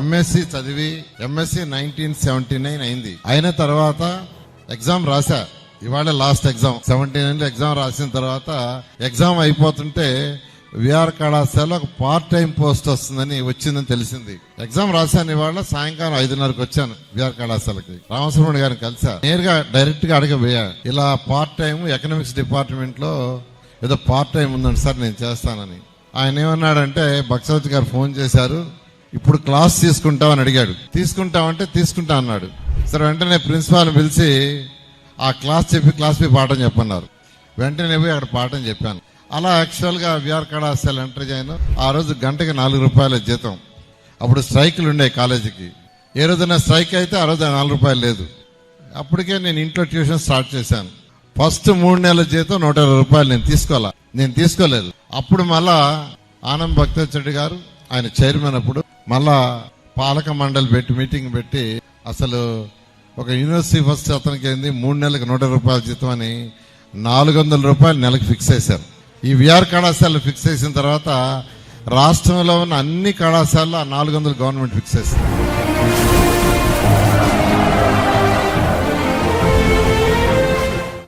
MSc చదివి MSc nineteen seventy nine అయింది. అయిన తర్వాత ఎగ్జామ్ రాశా. ఇవాళ last exam seventy nine exam రాసిన తర్వాత ఎగ్జామ్ అయిపోతుంటే విఆర్ కళాశాల ఒక పార్ట్ టైం పోస్ట్ వస్తుందని వచ్చిందని తెలిసింది. ఎగ్జామ్ రాశాను ఇవాళ సాయంకాలం ఐదున్నరకు వచ్చాను విఆర్ కళాశాలకి. రామసుబ్రహ్మణ్య గారిని కలిసా నేరుగా డైరెక్ట్గా అడగబోయా. ఇలా పార్ట్ టైం ఎకనామిక్స్ డిపార్ట్మెంట్లో ఏదో పార్ట్ టైం ఉందండి సార్ నేను చేస్తానని. ఆయన ఏమన్నాడంటే బక్సవతి గారు ఫోన్ చేశారు ఇప్పుడు క్లాస్ తీసుకుంటామని అడిగాడు. తీసుకుంటామంటే తీసుకుంటా అన్నాడు. సరే వెంటనే ప్రిన్సిపాల్ని పిలిచి ఆ క్లాస్ చెప్పి క్లాస్ పోయి పాఠం చెప్పన్నారు. వెంటనే పోయి అక్కడ పాఠం చెప్పాను. అలా యాక్చువల్గా విఆర్ కళాశాల ఎంటర్ చేయను ఆ రోజు గంటకి నాలుగు రూపాయల జీతం. అప్పుడు స్ట్రైకులు ఉండే కాలేజీకి. ఏ రోజైనా స్ట్రైక్ అయితే ఆ రోజు నాలుగు రూపాయలు లేదు. అప్పటికే నేను ఇంట్లో ట్యూషన్ స్టార్ట్ చేశాను. ఫస్ట్ మూడు నెలల జీతం నూట ఇరవై రూపాయలు నేను తీసుకోవాలా? నేను తీసుకోలేదు. అప్పుడు మళ్ళా ఆనంద్ భక్తరెడ్డి గారు ఆయన చైర్మన్ అప్పుడు మళ్ళా పాలక మండలి పెట్టి మీటింగ్ పెట్టి అసలు ఒక యూనివర్సిటీ ఫస్ట్ అతనికి ఏంది? మూడు నెలలకు నూట రూపాయల జీతం అని నాలుగు వందల రూపాయలు నెలకు ఫిక్స్ చేశారు. ఈ విఆర్ కళాశాలలు ఫిక్స్ చేసిన తర్వాత రాష్ట్రంలో ఉన్న అన్ని కళాశాలలో ఆ నాలుగు వందలు గవర్నమెంట్ ఫిక్స్ చేసింది.